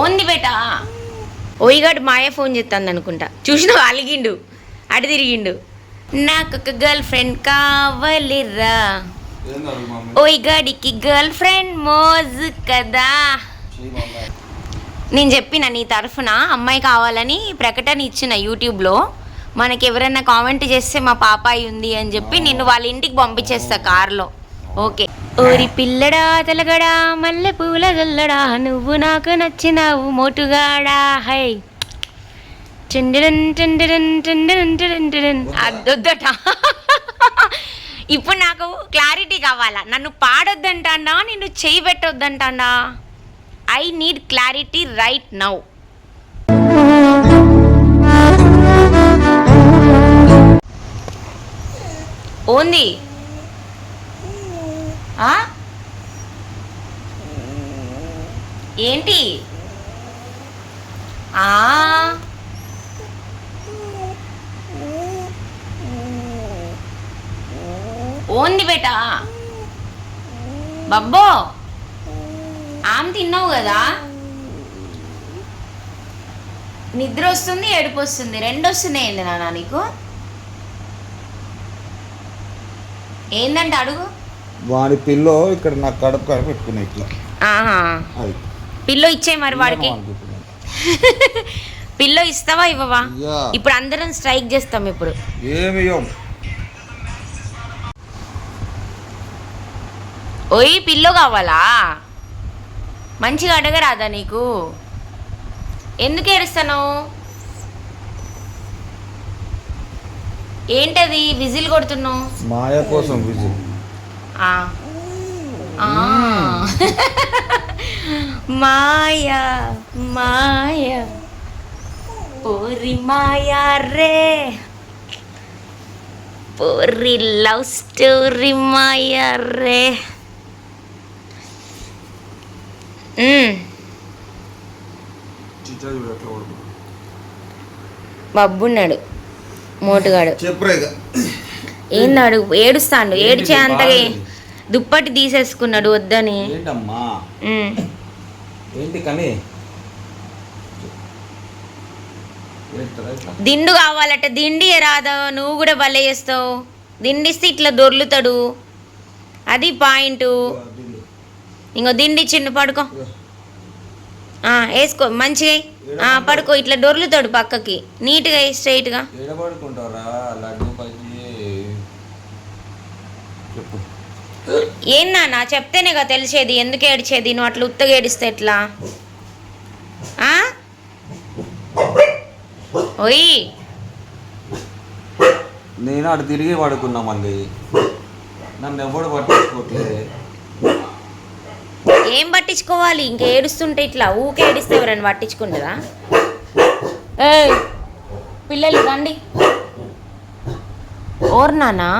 ఓంది బేటా. ఓయిగాడు మాయ phone చేస్తుంది అనుకుంటా. చూసిన అలిగిండు. అటు తిరిగిండు. నాకు ఒక గర్ల్ ఫ్రెండ్ కావలిరా. ఓయిగాడికి గర్ల్ ఫ్రెండ్ మోజు కదా. నేను చెప్పిన నీ తరఫున అమ్మాయి కావాలని ప్రకటన ఇచ్చిన యూట్యూబ్లో మనకి ఎవరైనా కామెంట్ చేస్తే మా పాపాయి ఉంది అని చెప్పి నిన్ను వాళ్ళ ఇంటికి పంపించేస్తా కార్లో. ఓకే. ఓరి పిల్లడా తెలగడా మల్లె పూల జల్లడా నువ్వు నాకు నచ్చినావు మోటుగాడా హై. చెండరన్ చెండరన్ చెండరన్ చెండరన్ అద్దొద్దట. ఇప్పుడు నాకు క్లారిటీ కావాలా? నన్ను పాడొద్దంటానా? నిన్ను చేయి పెట్టొద్దంటానా? I need clarity right now. ఓంది. ఏంటి? ఆ? ఓంది బేటా. బబ్బో ఆమె తిన్నావు కదా? నిద్ర వస్తుంది ఏడుపు వస్తుంది. రెండు వస్తున్నాయి ఏంది నాన్న నీకు. ఏందంటే అడుగు. వాడి పిల్లో ఇక్కడ నా కడుపు కడుపు పెట్టుకున్నా ఇట్లా. ఆహా. అది. పిల్లో ఇచ్చే మరి వాడికి. పిల్లో ఇస్తావా ఇవ్వవా? ఇప్పుడు అందరం స్ట్రైక్ చేస్తాం ఇప్పుడు. ఏమి. ఓయ్ పిల్లో కావాలా? మంచిగా అడగరాదా నీకు? ఎందుకు ఏడుస్తాను ఏంటది? విజిల్ కొడుతున్నావు? మాయ కోసం విజిల్. మాయ మాయ. పోరి మాయా రే. పోరి లవ్ స్టోరీ మాయా రే. బబ్బున్నాడు మోటుగాడు. చెప్పురా ఏందాడు ఏడుస్తాడు. ఏడిచే అంతగా? దుప్పటి తీసేసుకున్నాడు వద్దని. ఏంటి కానీ? దిండు కావాలట. దిండి రాదా నువ్వు కూడా భలే చేస్తావు. దిండిస్తే ఇట్లా దొర్లుతాడు. అది పాయింట్. ఇంకో దిండి చిన్న పడుకో. వేసుకో. మంచిగా పడుకో. ఇట్లా దొర్లుతాడు పక్కకి. నీట్గా స్ట్రైట్గా. ఏం నాన్న? చెప్తేనే కదా తెలిసేది. ఎందుకు ఏడిచేది? నువ్వు అట్లా ఉత్తగా ఏడిస్తే ఎట్లా? ఆ? ఓయ్. నేను అటు తిరిగి పడుకున్నా మళ్ళీ నన్ను ఎవడు పట్టించుకోవట్లేదు ఏం పట్టించుకోవాలి? ఇంక ఏడుస్తుంటే ఇట్లా ఊకే ఏడిస్తే ఎవరైనా పట్టించుకుంటారా? ఏయ్ పిల్లలు రండి. ఓర్ నానా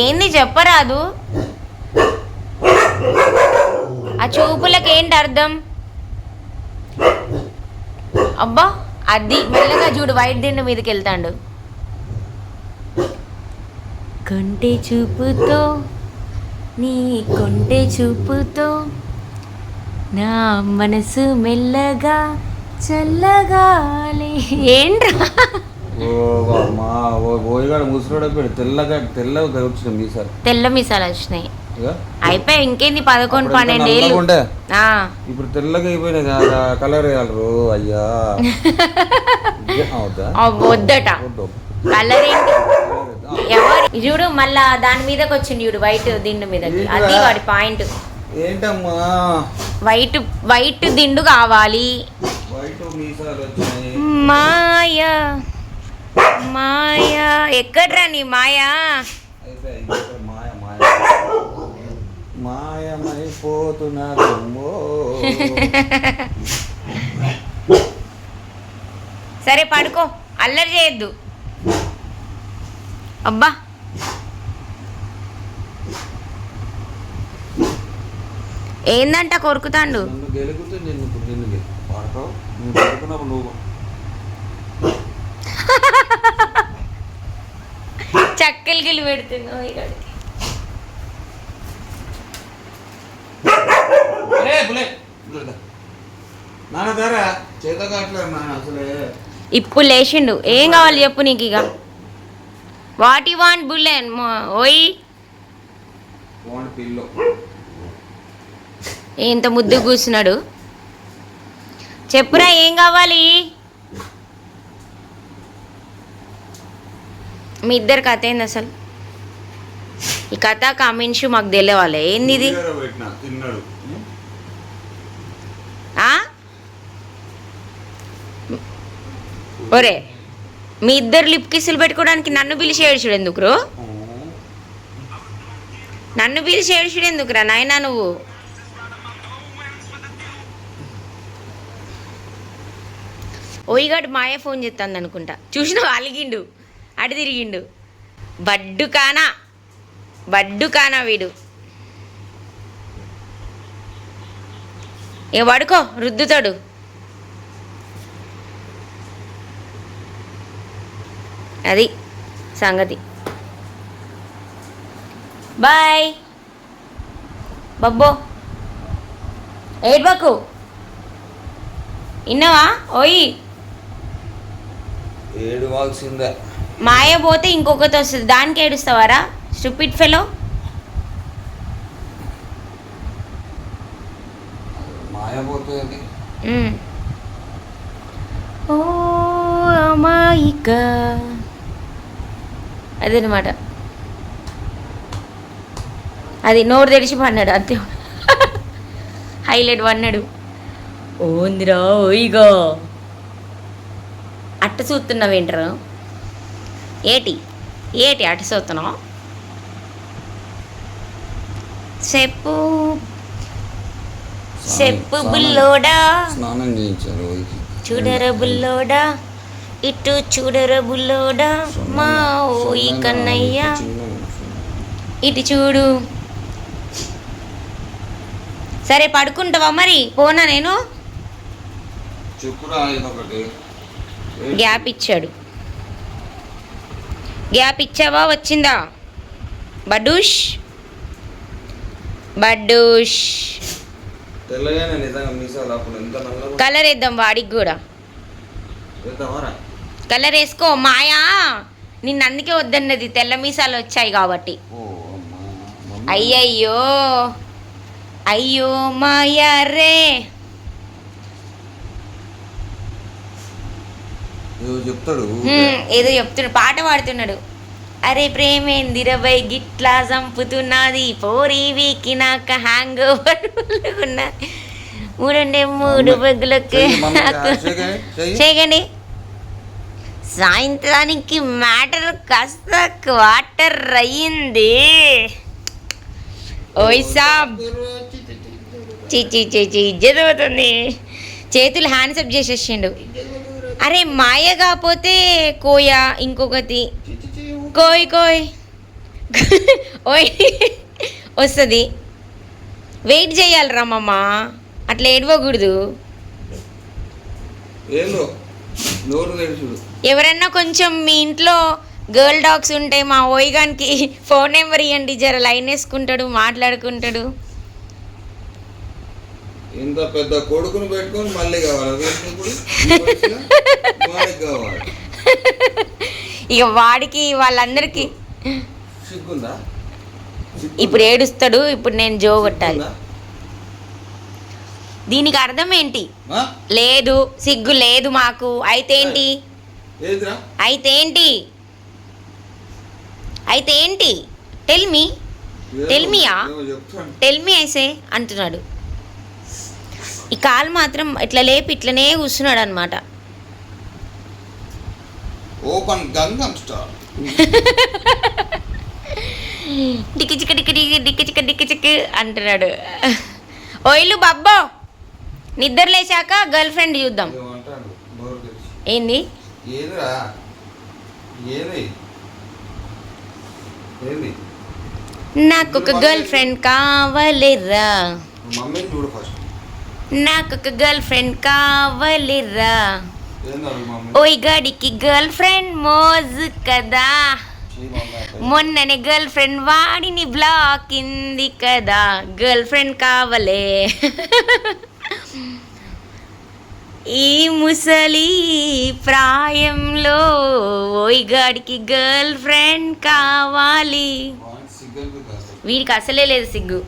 ఏంది? చెప్పరాదు. ఆ చూపులకు ఏంటి అర్థం? అబ్బా అది మెల్లగా చూడు వైట్ దిండు మీదకి వెళ్తాడు. కంటి చూపుతో నీ కొంటె చూపుతో నా మనసు మెల్లగా చల్లగాలి. ఏంట్రా? ఓ అమ్మా ఓ ఓయిగాడు ముసలోడైపోయాడు తెల్లగా తెల్ల మిసాలు వచ్చినాయి. అయిపోయి ఇంకేంది పదకొండు పన్నెండు ఏళ్ళు ఇప్పుడు తెల్లగా అయిపోయినది కలర్ వేయాలరు అయ్యా. వద్దట. వద్దు. కలర్ ఏంటి ఎవరు? చూడు మళ్ళా దాని మీదకి వచ్చింది చూడు వైట్ దిండు మీదకి. అది వాడి పాయింట్. ఏంటమ్మా? వైట్ వైట్ దిండు కావాలి. మాయ మాయ. ఎక్కడ్రా నీ మాయా మాయ. మాయ మాయమైపోతున్నదమ్మో. సరే పడుకో. అల్లరి చేయొద్దు. అబ్బా. ఏందంట కొరుకుతాండు? గెలుగుతూ నిన్ను ఇప్పుడు నిన్ను గెలు- పడతావు నువ్వు పడుకున్నప్పుడు నువ్వు చక్కలు గిల్లి పెడుతుంది ఓయ్ ధర అసలే. ఇప్పుడు లేచిండు. ఏం కావాలి చెప్పు నీకు ఇక వాట్ యు వాంట్ బుల్లెన్ ఓయ్. ఎంత ముద్దు కూర్చున్నాడు? చెప్పురా ఏం కావాలి? మీ ఇద్దరు కథ ఏంది అసలు? ఈ కథ కామెంట్స్ మాకు తెలియవాలి ఏంది ఇది? ఒరే మీ ఇద్దరు లిప్ కిస్సులు పెట్టుకోవడానికి నన్ను పిలిచి ఏడ్చుడు ఎందుకురు? నన్ను పిలిచి ఏడుచుడు ఎందుకురా నాయనా నువ్వు? ఓయిగాడు మాయ ఫోన్ చేస్తాను అనుకుంటా. చూసినావు అలిగిండు? అటు తిరిగిండు. బడ్డు కానా బడ్డు కానా వీడు? ఏ పడుకో రుద్దుతాడు. అది సంగతి. బాయ్. బబ్బో. ఏడ్బాకు ఇన్నవా? ఓయ్. ఏడు వాల్సిందే మాయ పోతే ఇంకొకటి వస్తుంది. దానికి ఏడుస్తావారా? Stupid fellow? మాయపోతుంది ఓ అమాయిక. అదనమాట. అది నోరు తెరిచి పన్నాడు అంతే. హైలైట్ పన్నాడు ఓందిరా ఓయిగా. అట్ట చూస్తున్నావేంట్రా ఏటి? ఏటి అట్ట చూస్తున్నావు? చెప్పు. చెప్పు బుల్లోడా? స్నానం చేయించారు ఓయికి. చూడర బుల్లోడా? ఇటు చూడర బుల్లోడా మా ఓయి కన్నయ్య. ఇటు చూడు. సరే పడుకుంటావా మరి? పోనా నేను? గ్యాప్ ఇచ్చాడు. గ్యాప్ ఇచ్చావా? వచ్చిందా? బడ్డూష్? బడ్డూష్. కలర్ వేద్దాం వాడికి కూడా. కలర్ వేసుకో మాయా. నిన్ను అందుకే వద్దన్నది తెల్ల మీసాలు వచ్చాయి కాబట్టి. అయ్యయ్యో. అయ్యో మాయా రే. ఏదో చెప్తాడు ఏదో చెప్తున్నాడు పాట పాడుతున్నాడు. అరే ప్రేమేందిరవై గిట్లా చంపుతున్నది పోరి వీకి నాక హ్యాంగ్ ఓవర్ మూడండే మూడు మమ్మీ, బగ్గులకి. చేయకండి సాయంత్రానికి మ్యాటర్ కాస్త క్వార్టర్ అయ్యింది. ఓయ్ సాబ్. చీ చీ చీ చీ జరుగుతుంది చేతులు హ్యాండ్సప్ చేసేసిండు. అరే మాయ కాకపోతే కోయ ఇంకొకటి. కోయ్ కోయ్. ఓయ్ వస్తుంది. వెయిట్ చేయాలి రమ్మమ్మ అట్లా ఏడవకూడదు. నోరు ఎవరన్నా కొంచెం మీ ఇంట్లో గర్ల్ డాగ్స్ ఉంటే మా ఓయిగానికి ఫోన్ నెంబర్ ఇవ్వండి జర లైన్ వేసుకుంటాడు మాట్లాడుకుంటాడు. ఇంత పెద్ద కొడుకును పెట్టుకొని మళ్ళీ కావాలి. కావాలి. ఇక వాడికి వాళ్ళందరికీ. ఇప్పుడు ఏడుస్తాడు ఇప్పుడు నేను జో కొట్టాలి? దీనికి అర్థం ఏంటి? లేదు సిగ్గు లేదు మాకు. అయితే ఏంటి? అయితే ఏంటి? అయితే ఏంటి? Tell me. ఏదో చెప్తాను టెల్ మీ ఐసే అంటున్నాడు. ఈ కాలు మాత్రం ఇట్లా లేపి ఇట్లనే కూర్చున్నాడు అనమాట ఓపెన్ గంగం స్టార్ డిక్కి చిక్క డిక్కి డిక్కి డిక్కి చిక్క డిక్కి చిక్కి అంటున్నాడు. ఓయిలు బబ్బో నిద్ర లేచాక గర్ల్ ఫ్రెండ్ చూద్దాం ఏంది? ఏదిరా? ఏది? ఏది? నాకు ఒక గర్ల్ ఫ్రెండ్ కావాలిరా మమ్మీని చూడు ఫస్ట్. నాకు ఒక గర్ల్ ఫ్రెండ్ కావాలిరా ఓయ్ గడికి గర్ల్ ఫ్రెండ్ మోజు కదా. మొన్ననే గర్ల్ ఫ్రెండ్ వాడిని బ్లాక్ ఇంది కదా. Girl friend కావలే. ఈ ముసలి ప్రాయంలో ఓయిగాడికి గర్ల్ ఫ్రెండ్ కావాలి. వీడికి అసలే లేదు సిగ్గు.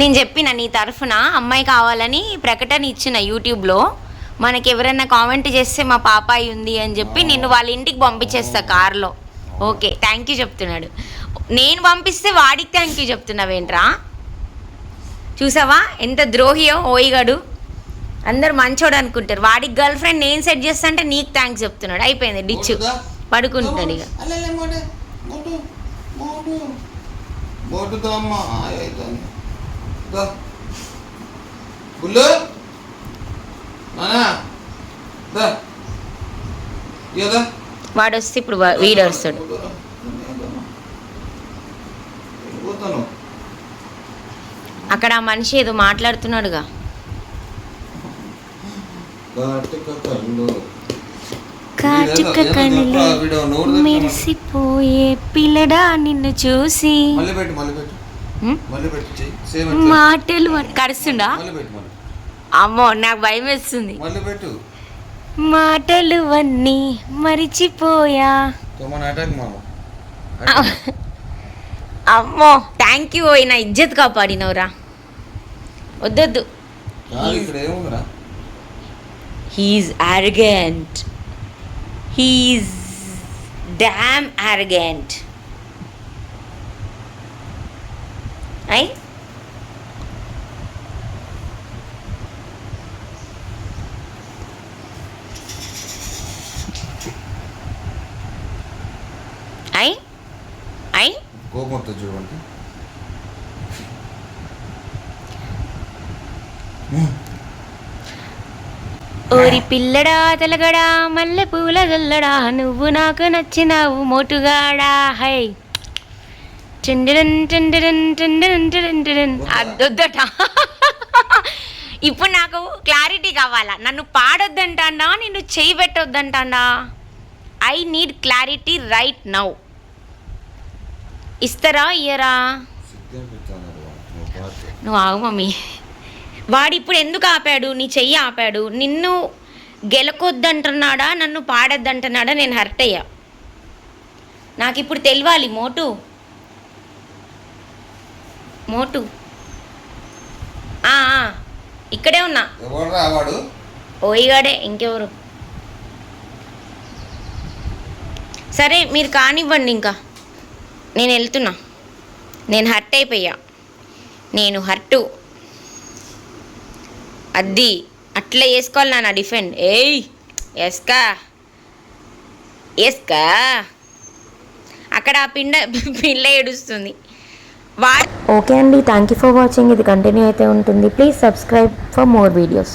నేను చెప్పిన నీ తరఫున అమ్మాయి కావాలని ప్రకటన ఇచ్చిన యూట్యూబ్లో మనకి ఎవరైనా కామెంట్ చేస్తే మా పాపాయి ఉంది అని చెప్పి నిన్ను వాళ్ళ ఇంటికి పంపించేస్తా కార్లో. ఓకే థ్యాంక్ యూ చెప్తున్నాడు. నేను పంపిస్తే వాడికి థ్యాంక్ యూ చెప్తున్నావేంట్రా? చూసావా? ఎంత ద్రోహియో ఓయిగాడు. అందరు మంచోడు అనుకుంటారు. వాడికి గర్ల్ ఫ్రెండ్ నేను సెట్ చేస్తా అంటే నీకు థ్యాంక్స్ చెప్తున్నాడు. అయిపోయింది డిచ్ పడుకుంటున్నాడు ఇక. వాడు వస్తే ఇప్పుడు వీడు వస్తాడు. అక్కడ ఆ మనిషి ఏదో మాట్లాడుతున్నాడుగా. కాటుక కనులు మెరిసిపోయే పిల్లడా నిన్ను చూసి. మాటలు కరుస్తుండా అమ్మో నాకు భయం వేస్తుంది మాటలు అన్నీ మరిచిపోయా. అమ్మో థ్యాంక్ యూ నా ఇజ్జత్ కాపాడినవురా. వద్దొద్దు. He's arrogant. He's damn arrogant. I I I కోపం చూడండి ఓరి పిల్లడా తెలగడా మల్లె పూల గల్లడా నువ్వు నాకు నచ్చినావు మోటుగాడా హై. టిండిరన్ టిండిరన్ టిండిరన్ టిండిరన్. అద్దొద్దట. ఇప్పుడు నాకు క్లారిటీ కావాలా? నన్ను పాడొద్దంటానా? నిన్ను చేయి పెట్టొద్దంటానా? I need clarity right now. ఇస్తారా పాడితే. నువ్వు ఆగు మమ్మీ. వాడు ఇప్పుడు ఎందుకు ఆపాడు? నీ చెయ్యి ఆపాడు. నిన్ను గెలకొద్దంటున్నాడా? నన్ను పాడొద్దంటున్నాడా? నేను హర్ట్ అయ్యా. నాకు ఇప్పుడు తెలియాలి మోటు. మోటు ఇక్కడే ఉన్నా. ఓయిగాడే ఇంకెవరు? సరే మీరు కానివ్వండి ఇంకా. నేను వెళ్తున్నా. నేను హర్ట్ అయిపోయా. నేను హర్టు. అద్ది. అట్లా వేసుకోవాలి నా డిఫెండ్ ఏయ్ ఎస్కా ఎస్కా అక్కడ ఆ పిండ పిల్ల ఏడుస్తుంది. వా ఓకే అండి థ్యాంక్ యూ ఫర్ వాచింగ్ ఇది కంటిన్యూ అయితే ఉంటుంది. Please subscribe for more videos